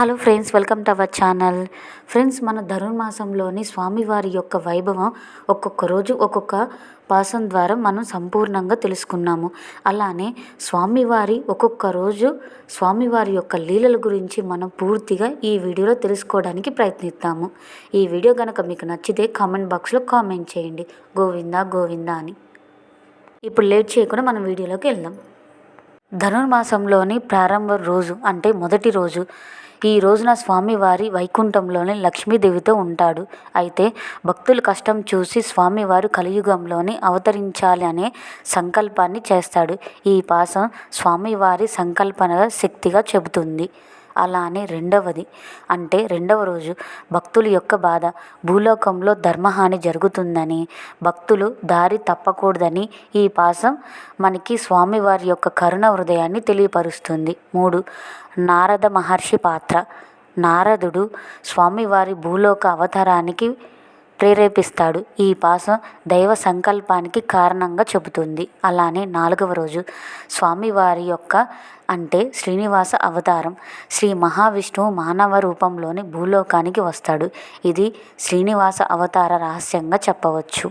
Hello friends welcome to our channel friends మన ధనుర్మాసంలోని స్వామివారి యొక్క వైభవం ఒక్కొక్క రోజు ఒక్కొక్క పాసం ద్వారా మనం సంపూర్ణంగా తెలుసుకున్నాము. అలానే స్వామివారి ఒక్కొక్క రోజు స్వామివారి యొక్క లీలల గురించి మనం పూర్తిగా ఈ వీడియోలో తెలుసుకోవడానికి ప్రయత్నిస్తాము. ఈ వీడియో కనుక మీకు నచ్చితే కామెంట్ బాక్స్లో కామెంట్ చేయండి. గోవిందా గోవిందా అని. ఇప్పుడు లేట్ చేయకుండా మనం వీడియోలోకి వెళ్దాం. ధనుర్మాసంలోని ప్రారంభ రోజు అంటే మొదటి రోజు ఈ రోజున స్వామివారి వైకుంఠంలోని లక్ష్మీదేవితో ఉంటాడు. అయితే భక్తుల కష్టం చూసి స్వామివారు కలియుగంలోని అవతరించాలి అనే సంకల్పాన్ని చేస్తాడు. ఈ పాసం స్వామివారి సంకల్పన శక్తిగా చెబుతుంది. అలానే రెండవది అంటే రెండవ రోజు భక్తుల యొక్క బాధ. భూలోకంలో ధర్మహాని జరుగుతుందని భక్తులు దారి తప్పకూడదని ఈ పాసం మనకి స్వామివారి యొక్క కరుణ హృదయాన్ని తెలియపరుస్తుంది. మూడు నారద మహర్షి పాత్ర. నారదుడు స్వామివారి భూలోక అవతారానికి ప్రేరేపిస్తాడు. ఈ పాసం దైవ సంకల్పానికి కారణంగా చెబుతుంది. అలానే నాలుగవ రోజు స్వామివారి యొక్క అంటే శ్రీనివాస అవతారం శ్రీ మహావిష్ణువు మానవ రూపంలోని భూలోకానికి వస్తాడు. ఇది శ్రీనివాస అవతార రహస్యంగా చెప్పవచ్చు.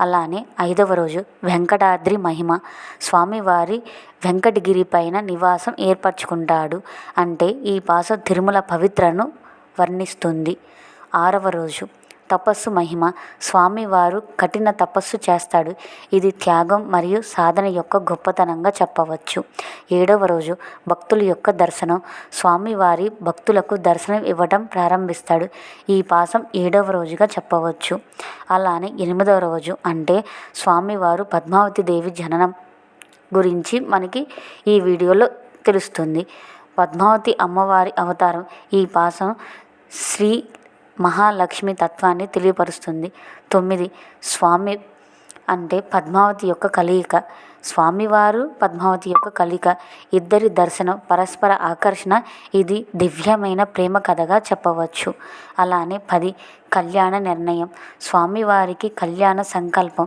అలానే ఐదవ రోజు వెంకటాద్రి మహిమ స్వామివారి వెంకటగిరి పైన నివాసం ఏర్పరచుకుంటాడు. అంటే ఈ పాస తిరుమల పవిత్రను వర్ణిస్తుంది. ఆరవ రోజు తపస్సు మహిమ. స్వామివారు కఠిన తపస్సు చేస్తాడు. ఇది త్యాగం మరియు సాధన యొక్క గొప్పతనంగా చెప్పవచ్చు. ఏడవ రోజు భక్తుల యొక్క దర్శనం. స్వామివారి భక్తులకు దర్శనం ఇవ్వడం ప్రారంభిస్తాడు. ఈ పాసం ఏడవ రోజుగా చెప్పవచ్చు. అలానే ఎనిమిదవ రోజు అంటే స్వామివారు పద్మావతి దేవి జననం గురించి మనకి ఈ వీడియోలో తెలుస్తుంది. పద్మావతి అమ్మవారి అవతారం. ఈ పాసం శ్రీ మహాలక్ష్మి తత్వాన్ని తెలియపరుస్తుంది. తొమ్మిది స్వామి అంటే పద్మావతి యొక్క కలయిక. స్వామివారు పద్మావతి యొక్క కలిక ఇద్దరి దర్శనం పరస్పర ఆకర్షణ ఇది దివ్యమైన ప్రేమ కథగా చెప్పవచ్చు. అలానే పది కళ్యాణ నిర్ణయం. స్వామివారికి కళ్యాణ సంకల్పం.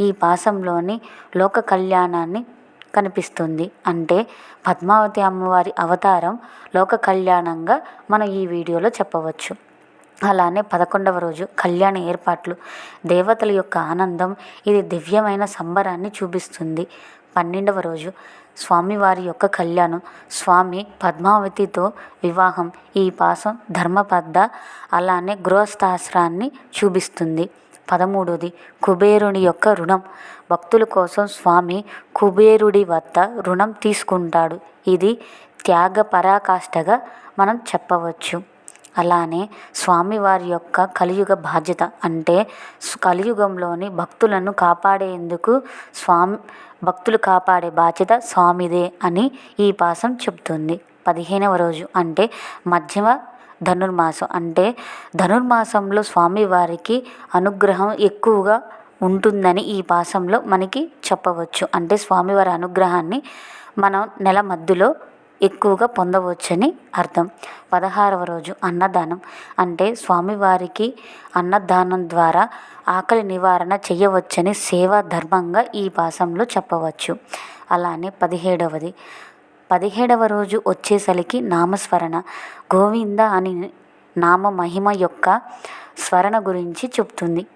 ఈ పాసంలోని లోక కళ్యాణాన్ని కనిపిస్తుంది. అంటే పద్మావతి అమ్మవారి అవతారం లోక కళ్యాణంగా మనం ఈ వీడియోలో చెప్పవచ్చు. అలానే పదకొండవ రోజు కళ్యాణ ఏర్పాట్లు దేవతల యొక్క ఆనందం ఇది దివ్యమైన సంబరాన్ని చూపిస్తుంది. పన్నెండవ రోజు స్వామివారి యొక్క కళ్యాణం. స్వామి పద్మావతితో వివాహం. ఈ పాసం ధర్మపద్ద అలానే గృహస్థాశ్రాన్ని చూపిస్తుంది. పదమూడవది కుబేరుని యొక్క రుణం. భక్తుల కోసం స్వామి కుబేరుడి వద్ద రుణం తీసుకుంటాడు. ఇది త్యాగ పరాకాష్ఠగా మనం చెప్పవచ్చు. అలానే స్వామివారి యొక్క కలియుగ బాధ్యత అంటే కలియుగంలోని భక్తులను కాపాడేందుకు స్వామి భక్తులు కాపాడే బాధ్యత స్వామిదే అని ఈ పాసం చెబుతుంది. పదిహేనవ రోజు అంటే మధ్యమ ధనుర్మాసం అంటే ధనుర్మాసంలో స్వామివారికి అనుగ్రహం ఎక్కువగా ఉంటుందని ఈ పాసంలో మనకి చెప్పవచ్చు. అంటే స్వామివారి అనుగ్రహాన్ని మనం నెల మధ్యలో ఎక్కువగా పొందవచ్చని అర్థం. పదహారవ రోజు అన్నదానం. అంటే స్వామివారికి అన్నదానం ద్వారా ఆకలి నివారణ చేయవచ్చని సేవా ధర్మంగా ఈ పాసంలో చెప్పవచ్చు. అలానే పదిహేడవది. పదిహేడవ రోజు వచ్చేసరికి నామస్మరణ. గోవింద అని నామ మహిమ యొక్క స్మరణ గురించి చెప్తుంది.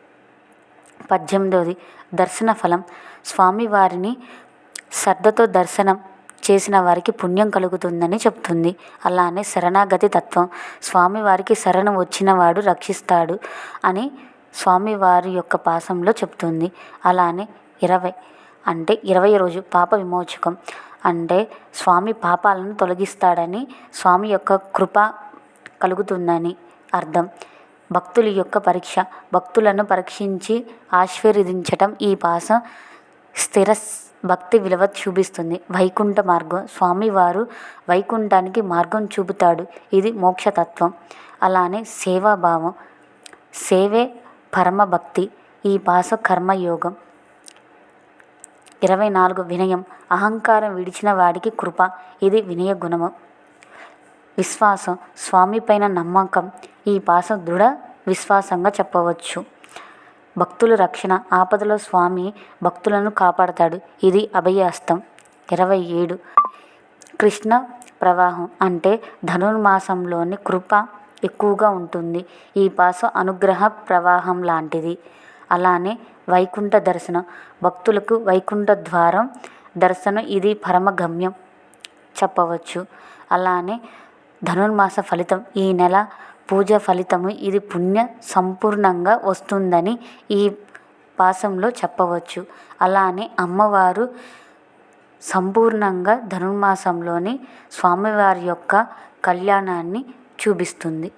పద్దెనిమిదవది. దర్శన ఫలం. స్వామివారిని శ్రద్ధతో దర్శనం చేసిన వారికి పుణ్యం కలుగుతుందని చెప్తుంది. అలానే శరణాగతి తత్వం. స్వామివారికి శరణం వచ్చిన వాడు రక్షిస్తాడు అని స్వామివారి యొక్క పాసంలో చెప్తుంది. అలానే ఇరవై అంటే ఇరవై రోజు పాప విమోచకం. అంటే స్వామి పాపాలను తొలగిస్తాడని స్వామి యొక్క కృప కలుగుతుందని అర్థం. భక్తుల యొక్క పరీక్ష. భక్తులను పరీక్షించి ఆశీర్వదించటం ఈ పాసం స్థిర భక్తి విలువ చూపిస్తుంది. వైకుంఠ మార్గం. స్వామివారు వైకుంఠానికి మార్గం చూపుతాడు. ఇది మోక్షతత్వం. అలానే సేవాభావం. సేవే పరమ భక్తి ఈ పాస కర్మయోగం. ఇరవై నాలుగు వినయం. అహంకారం విడిచిన వాడికి కృప. ఇది వినయ గుణము. విశ్వాసం. స్వామి పైన నమ్మకం. ఈ భాష దృఢ విశ్వాసంగా చెప్పవచ్చు. భక్తుల రక్షణ ఆపదలో స్వామి భక్తులను కాపాడతాడు. ఇది అభయహస్తం. ఇరవై ఏడు. కృష్ణ ప్రవాహం అంటే ధనుర్మాసంలోని కృప ఎక్కువగా ఉంటుంది. ఈ పాసం అనుగ్రహ ప్రవాహం లాంటిది. అలానే వైకుంఠ దర్శనం. భక్తులకు వైకుంఠ ద్వారం దర్శనం ఇది పరమగమ్యం. చెప్పవచ్చు. అలానే ధనుర్మాస ఫలితం ఈ నెల పూజ ఫలితము ఇది పుణ్య సంపూర్ణంగా వస్తుందని ఈ పాసంలో చెప్పవచ్చు. అలానే అమ్మవారు సంపూర్ణంగా ధనుర్మాసంలోని స్వామివారి యొక్క కళ్యాణాన్ని చూపిస్తుంది.